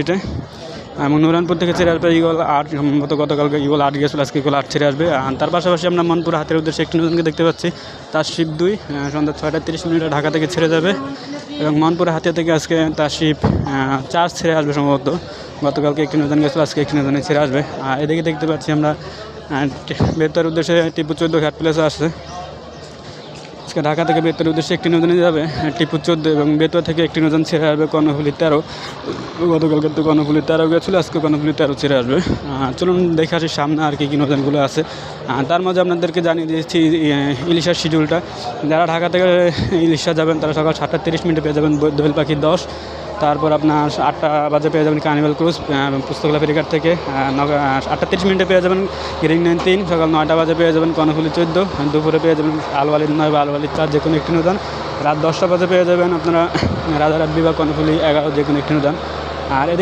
এটা এবং নুরানপুর থেকে ছেড়ে আসবে ইগল আট, সম্ভবত গতকালকে ইগল আট গিয়েছিল, আজকে ইগল আট ছেড়ে আসবে। আর তার পাশাপাশি আমরা মনপুর হাতের উদ্দেশ্যে একটি নতুনকে দেখতে পাচ্ছি তার শিপ দুই সন্ধ্যা ছয়টা তিরিশ মিনিটে ঢাকা থেকে ছেড়ে যাবে। এবং মনপুর হাতিয়া থেকে আজকে তার শিপ চার ছেড়ে আসবে সম্ভবত। গতকালকে একটি নতুন গেছিল, আজকে একটি নতুন ছেড়ে আসবে। আর এদিকে দেখতে পাচ্ছি আমরা বেতার উদ্দেশ্যে টিপু চোদ্দ ঘাট প্লেসে আসছে। আজকে ঢাকা থেকে বেতার উদ্দেশ্যে একটি নতুন যাবে টিপু চোদ্দ এবং বেতুয়া থেকে একটি নতুন ছেড়ে আসবে কর্ণফুলি তেরো। গতকালকে তো কর্ণফুলি তেরো গেছিল, আজকে কর্ণফুলি তেরো ছেড়ে আসবে। চলুন দেখে আসি সামনে আর কি কী নতুনগুলো আছে। তার মাঝে আপনাদেরকে জানিয়ে দিয়েছি ইলিশার শিডিউলটা যারা ঢাকা থেকে ইলিশা যাবেন, তারা সকাল সাতটা তিরিশ মিনিটে পেয়ে যাবেন দোয়েল পাখি দশ। তারপর আপনার আটটা বাজে পেয়ে যাবেন কার্নিভাল ক্রুজ পুস্তকলা ফেরিঘাট থেকে আটটা তিরিশ মিনিটে পেয়ে যাবেন গ্রিন নাইন তিন, সকাল নয়টা বাজে পেয়ে যাবেন কর্ণফুলি চোদ্দ, দুপুরে পেয়ে যাবেন আলওয়ালির নয় বা আলওয়ালির চার যে কোনো একটি নদান। রাত দশটা বাজে পেয়ে যাবেন আপনারা রাজারহাট বা কর্ণফুলি এগারো যে কোনো একটি নদান। আর এদিকে